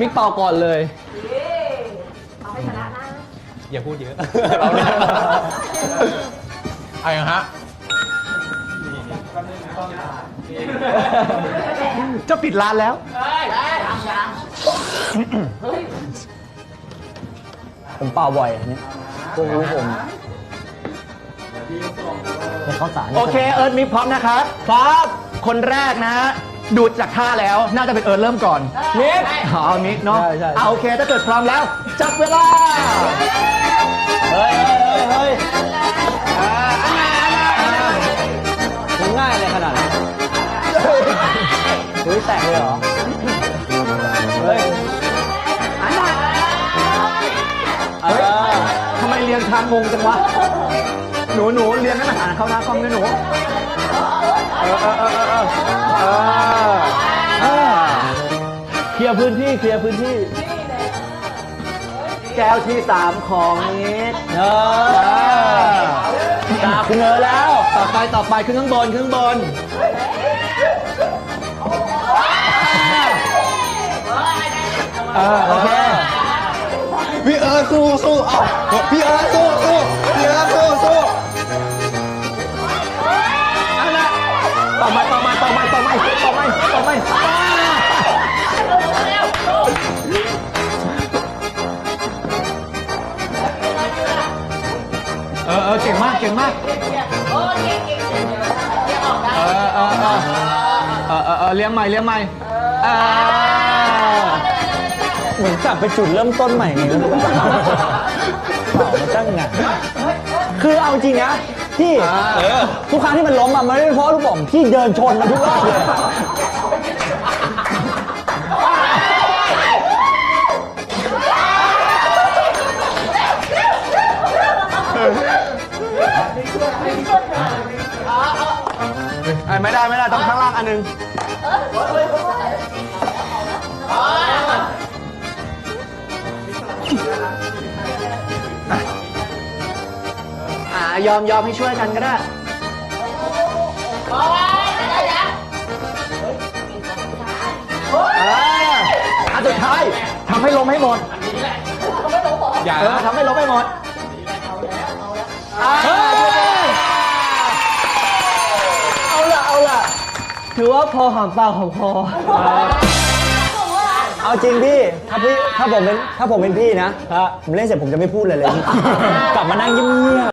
มิกเป่าก่อนเลย เอาให้ชนะนะอย่าพูดเยอะอะไรฮะ จะปิดร้านแล้ว ผมเป่าบ่อยอันเนี่ยพวกรู้ผมในข้าวสารโอเค เอิร์ธมิกพร้อมนะครับพร้อมคนแรกนะฮะ ดูจากท่าแล้วน่าจะเป็นเอิร์ธเริ่มก่อนมิกอ๋อมิกเนาะเอาโอเคถ้าเกิดพร้อมแล้ว จับเวลา เฮ้ยเฮ้ยเฮ้ยมันง่ายเลยขนาดนั้นเฮ้ยแตกเลยเหรอ เฮ้ยเฮ้ยทำไมเรียงทางงงจังวะ หนูหนูเรียงให้มันอ่านเข้าหน้ากล้องด้วยหนู เออเออเออเออเออเออเคลียร์พื้นที่เคลียร์พื้นที่ แก้วที่สามของนิดเออจับเนื้อแล้ว ต่อไปต่อไปขึ้นข้างบนขึ้นข้างบน เออโอเค พี่เอิร์ธสู้สู้เอาพี่เอิร์ธสู้สู้ มาต่อมาต่อมาต่อมาต่อมาต่อมาเออเออเก่งมากเก่งมากโอเก่งเก่งเก่งเดี๋ยวเดี๋ยวออกได้เออเออเออเออเออเออเลี้ยงใหม่เลี้ยงใหม่อ่าเหมือนกลับไปจุดเริ่มต้นใหม่นี่นะเป่ามาตั้งนานคือเอาจริงนะ พี่ทุกครั้งที่มันล้มอะมันไม่ได้เพราะลูกบอลพี่เดินชนมันทุกรอบเลยไอ้ไม่ได้ไม่ได้ต้องข้างล่างอันหนึงายอมยอมให้ช่วยกันก็ได้โอ้ยได้แล้วอ่าอันสุดท้ายทำให้ล้มให้หมด อย่าเออทำให้ล้มให้หมดเฮ้ยเอาละเอาละถือว่าพอหอมปากหอมคอ เอาจริงพี่ถ้าพี่ถ้าผมเป็นถ้าผมเป็นพี่นะ ผมเล่นเสร็จผมจะไม่พูดเลยเลย กลับมานั่งเงียบ